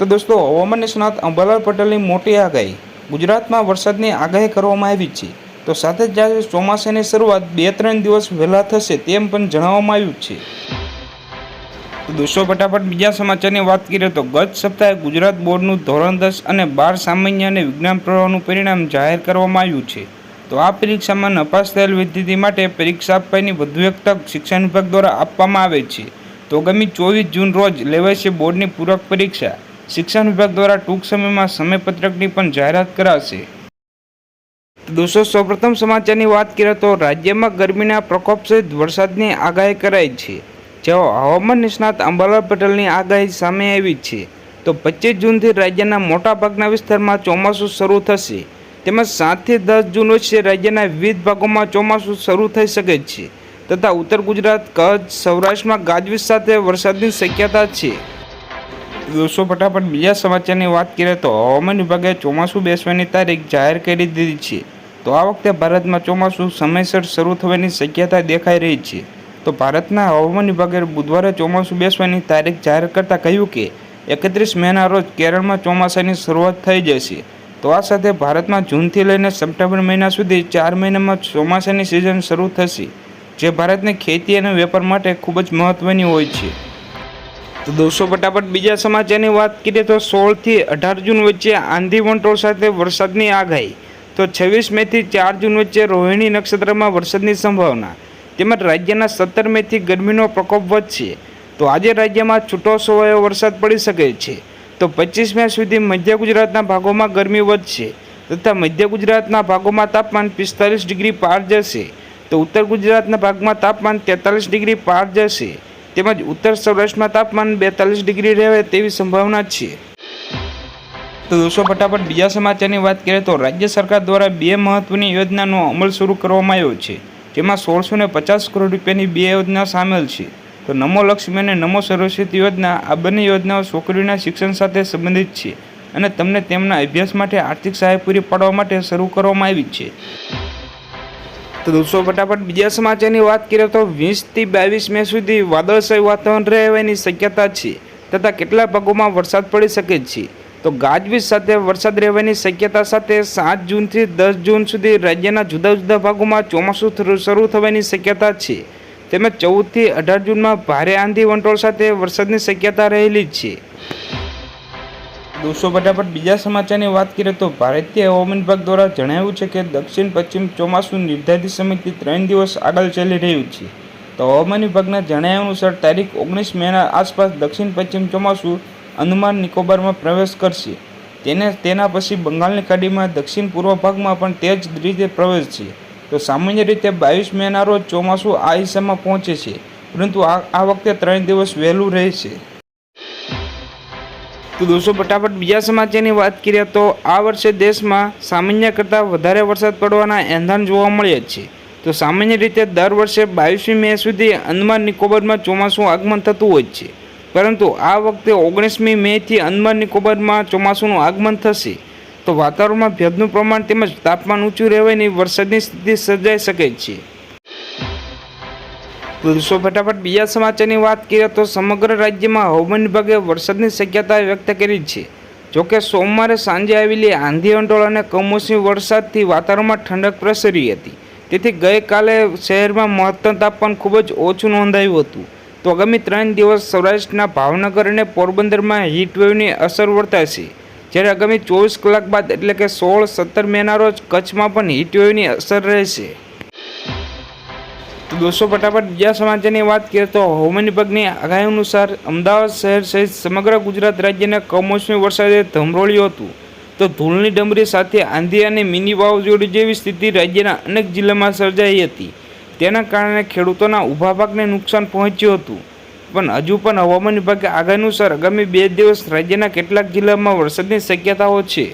તો દોસ્તો, હવામાન નિષ્ણાત અંબાલાલ પટેલની મોટી આગાહી. ગુજરાતમાં વરસાદની આગાહી કરવામાં આવી છે. તો સાથે જ જ્યારે ચોમાસાની શરૂઆત બે ત્રણ દિવસ વહેલા થશે તેમ પણ જણાવવામાં આવ્યું છે. તો દોસ્તો, ફટાફટ બીજા સમાચારની વાત કરીએ તો ગત સપ્તાહે ગુજરાત બોર્ડનું ધોરણ દસ અને બાર સામાન્ય અને વિજ્ઞાન પ્રવાહનું પરિણામ જાહેર કરવામાં આવ્યું છે. તો આ પરીક્ષામાં નપાસ થયેલ વિદ્યાર્થી માટે પરીક્ષા આપવાની વધુ એક તક શિક્ષણ વિભાગ દ્વારા આપવામાં આવે છે. તો આગામી ચોવીસ જૂન રોજ લેવાય છે બોર્ડની પૂરક પરીક્ષા. શિક્ષણ વિભાગ દ્વારા ટૂંક સમયમાં સમયપત્રકની પણ જાહેરાત કરાશે. દોસ્તો, સૌપ્રથમ સમાચારની વાત કરીએ તો રાજ્યમાં ગરમીના પ્રકોપ સહિત વરસાદની આગાહી કરાઈ છે. જેઓ હવામાન નિષ્ણાત અંબાલાલ પટેલની આગાહી સામે આવી છે. તો પચીસ જૂનથી રાજ્યના મોટાભાગના વિસ્તારમાં ચોમાસું શરૂ થશે. તેમજ સાતથી દસ જૂન વચ્ચે રાજ્યના વિવિધ ભાગોમાં ચોમાસું શરૂ થઈ શકે છે. તથા ઉત્તર ગુજરાત, કચ્છ, સૌરાષ્ટ્રમાં ગાજવીજ સાથે વરસાદની શક્યતા છે. દોસ્તો ફટાફટ બીજા સમાચારની વાત કરીએ તો હવામાન વિભાગે ચોમાસું બેસવાની તારીખ જાહેર કરી દીધી છે. તો આ વખતે ભારતમાં ચોમાસું સમયસર શરૂ થવાની શક્યતા દેખાઈ રહી છે. તો ભારતના હવામાન વિભાગે બુધવારે ચોમાસું બેસવાની તારીખ જાહેર કરતાં કહ્યું કે, એકત્રીસ મેના રોજ કેરળમાં ચોમાસાની શરૂઆત થઈ જશે. તો આ સાથે ભારતમાં જૂનથી લઈને સપ્ટેમ્બર મહિના સુધી ચાર મહિનામાં ચોમાસાની સિઝન શરૂ થશે, જે ભારતની ખેતી અને વેપાર માટે ખૂબ જ મહત્ત્વની હોય છે. તો દોસ્તો, ફટાફટ બીજા સમાચારની વાત કરીએ તો સોળથી અઢાર જૂન વચ્ચે આંધી વંટોળ સાથે વરસાદની આગાહી. તો છવ્વીસ મેથી ચાર જૂન વચ્ચે રોહિણી નક્ષત્રમાં વરસાદની સંભાવના. તેમજ રાજ્યના સત્તર મેથી ગરમીનો પ્રકોપ વધશે. તો આજે રાજ્યમાં છૂટો છવાયો વરસાદ પડી શકે છે. તો પચીસ મે સુધી મધ્ય ગુજરાતના ભાગોમાં ગરમી વધશે તથા મધ્ય ગુજરાતના ભાગોમાં તાપમાન પિસ્તાલીસ ડિગ્રી પાર જશે. તો ઉત્તર ગુજરાતના ભાગમાં તાપમાન તેતાલીસ ડિગ્રી પાર જશે. તેમજ ઉત્તર સૌરાષ્ટ્રમાં તાપમાન બેતાલીસ ડિગ્રી રહે તેવી સંભાવના છે. તો દોસ્તો, ફટાફટ બીજા સમાચારની વાત કરીએ તો રાજ્ય સરકાર દ્વારા બે મહત્વની યોજનાનો અમલ શરૂ કરવામાં આવ્યો છે. જેમાં સોળસો ને પચાસ કરોડ રૂપિયાની બે યોજના સામેલ છે. તો નમો લક્ષ્મી અને નમો સરસ્વતી યોજના આ બંને યોજનાઓ છોકરીઓના શિક્ષણ સાથે સંબંધિત છે અને તમને તેમના અભ્યાસ માટે આર્થિક સહાય પૂરી પાડવા માટે શરૂ કરવામાં આવી છે. તો દોસ્તો, ફટાફટ બીજા સમાચારની વાત કરીએ તો વીસથી બાવીસ મે સુધી વાદળછાયું વાતાવરણ રહેવાની શક્યતા છે તથા કેટલા ભાગોમાં વરસાદ પડી શકે છે? તો ગાજવીજ સાથે વરસાદ રહેવાની શક્યતા સાથે સાત જૂનથી દસ જૂન સુધી રાજ્યના જુદા જુદા ભાગોમાં ચોમાસું શરૂ થવાની શક્યતા છે. તેમજ ચૌદથી અઢાર જૂનમાં ભારે આંધી વંટોળ સાથે વરસાદની શક્યતા રહેલી જ છે. દોસ્તો, ફટાફટ બીજા સમાચારની વાત કરીએ તો ભારતીય હવામાન વિભાગ દ્વારા જણાવ્યું છે કે દક્ષિણ, પશ્ચિમ ચોમાસું નિર્ધારિત સમયથી ત્રણ દિવસ આગળ ચાલી રહ્યું છે. તો હવામાન વિભાગના જણાવ્યા અનુસાર તારીખ ઓગણીસ મેના આસપાસ દક્ષિણ, પશ્ચિમ ચોમાસું અંદમાન નિકોબારમાં પ્રવેશ કરશે. તેને, તેના પછી બંગાળની ખાડીમાં દક્ષિણ પૂર્વ ભાગમાં પણ તે જ રીતે પ્રવેશશે તો સામાન્ય રીતે બાવીસ મેના રોજ ચોમાસું આ હિસ્સામાં પહોંચે છે. પરંતુ આ આ વખતે ત્રણ દિવસ વહેલું રહેશે. તો દોસ્તો, ફટાફટ બીજા સમાચારની વાત કરીએ તો આ વર્ષે દેશમાં સામાન્ય કરતાં વધારે વરસાદ પડવાના એંધાણ જોવા મળ્યા છે. તો સામાન્ય રીતે દર વર્ષે બાવીસમી મે સુધી અંદમાન નિકોબારમાં ચોમાસું આગમન થતું હોય છે. પરંતુ આ વખતે ઓગણીસમી મેથી અંદમાન નિકોબારમાં ચોમાસુંનું આગમન થશે. તો વાતાવરણમાં ભેજનું પ્રમાણ તેમજ તાપમાન ઊંચું રહેવાની વરસાદની સ્થિતિ સર્જાઈ શકે છે. દોસ્તો ફટાફટ બીજા સમાચારની વાત કરીએ તો સમગ્ર રાજ્યમાં હવામાન વિભાગે વરસાદની શક્યતા વ્યક્ત કરી છે. જોકે સોમવારે સાંજે આવેલી આંધી અંટોળ અને કમોસમી વરસાદથી વાતાવરણમાં ઠંડક પ્રસરી હતી. તેથી ગઈકાલે શહેરમાં મહત્તમ તાપમાન ખૂબ જ ઓછું નોંધાયું હતું. તો આગામી ત્રણ દિવસ સૌરાષ્ટ્રના ભાવનગર અને પોરબંદરમાં હીટવેવની અસર વર્તાશે. જ્યારે આગામી ચોવીસ કલાક બાદ એટલે કે સોળ સત્તર મેના રોજ કચ્છમાં પણ હીટવેવની અસર રહેશે. દોસ્તો ફટાફટ બીજા સમાચારની વાત કરીએ તો હવામાન વિભાગની આગાહી અનુસાર અમદાવાદ શહેર સહિત સમગ્ર ગુજરાત રાજ્યના કમોસમી વરસાદે ધમરોળ્યું હતું. તો ધૂળની ડમરી સાથે આંધી અને મિની વાવાઝોડું જેવી સ્થિતિ રાજ્યના અનેક જિલ્લામાં સર્જાઈ હતી. તેના કારણે ખેડૂતોના ઊભા પાકને નુકસાન પહોંચ્યું હતું. પણ હજુ પણ હવામાન વિભાગે આગાહી અનુસાર આગામી બે દિવસ રાજ્યના કેટલાક જિલ્લામાં વરસાદની શક્યતાઓ છે.